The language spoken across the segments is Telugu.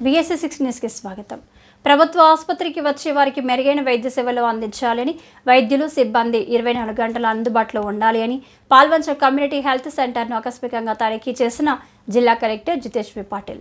బీఎస్సీ సిక్స్ న్యూస్కి స్వాగతం. ప్రభుత్వ ఆసుపత్రికి వచ్చే వారికి మెరుగైన వైద్య సేవలు అందించాలని వైద్యులు సిబ్బంది ఇరవై నాలుగు గంటల అందుబాటులో ఉండాలి అని పాల్వంచ కమ్యూనిటీ హెల్త్ సెంటర్ను ఆకస్మికంగా తనిఖీ చేసిన జిల్లా కలెక్టర్ జితేష్ వి పాటిల్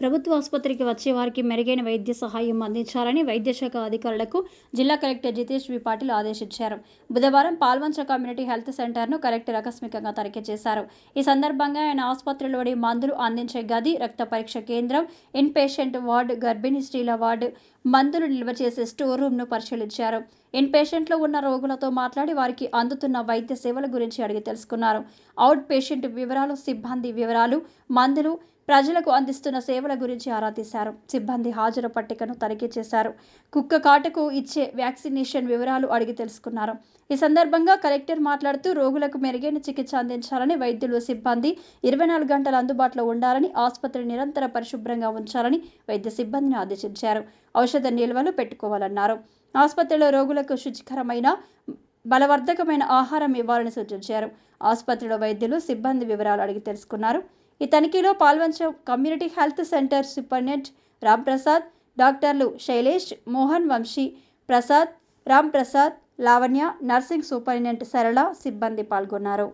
ప్రభుత్వ ఆసుపత్రికి వచ్చే వారికి మెరుగైన వైద్య సహాయం అందించాలని వైద్యశాఖ అధికారులకు జిల్లా కలెక్టర్ జితేష్ వి పాటిల్ ఆదేశించారు. బుధవారం పాల్వంచ కమ్యూనిటీ హెల్త్ సెంటర్ను కలెక్టర్ ఆకస్మికంగా తనిఖీ చేశారు. ఈ సందర్భంగా ఆయన ఆసుపత్రిలోని మందులు అందించే గది రక్త పరీక్ష కేంద్రం ఇన్ పేషెంట్ వార్డు గర్భిణీ స్త్రీల వార్డు మందులు నిల్వ చేసే స్టోర్ రూమ్ను పరిశీలించారు. ఇన్ పేషెంట్లో ఉన్న రోగులతో మాట్లాడి వారికి అందుతున్న వైద్య సేవల గురించి అడిగి తెలుసుకున్నారు. అవుట్ పేషెంట్ వివరాలు సిబ్బంది వివరాలు మందులు ప్రజలకు అందిస్తున్న సేవల గురించి ఆరా తీశారు. సిబ్బంది హాజరు పట్టికను తనిఖీ చేశారు. కుక్క కాటకు ఇచ్చే వ్యాక్సినేషన్ వివరాలు అడిగి తెలుసుకున్నారు. ఈ సందర్భంగా కలెక్టర్ మాట్లాడుతూ రోగులకు మెరుగైన చికిత్స అందించాలని వైద్యులు సిబ్బంది ఇరవై నాలుగు గంటలు అందుబాటులో ఉండాలని ఆసుపత్రి నిరంతర పరిశుభ్రంగా ఉంచాలని వైద్య సిబ్బందిని ఆదేశించారు. ఔషధ నిల్వలు పెట్టుకోవాలన్నారు. ఆసుపత్రిలో రోగులకు శుచికరమైన బలవర్ధకమైన ఆహారం ఇవ్వాలని సూచించారు. ఆసుపత్రిలో వైద్యులు సిబ్బంది వివరాలు అడిగి తెలుసుకున్నారు. ఈ తనిఖీలో Palvancha community health centre superintendent Ram Prasad డాక్టర్లు శైలేష్ మోహన్ వంశీ ప్రసాద్ రామ్ ప్రసాద్ లావణ్య నర్సింగ్ సూపరింటెండెంట్ సరళ సిబ్బంది పాల్గొన్నారు.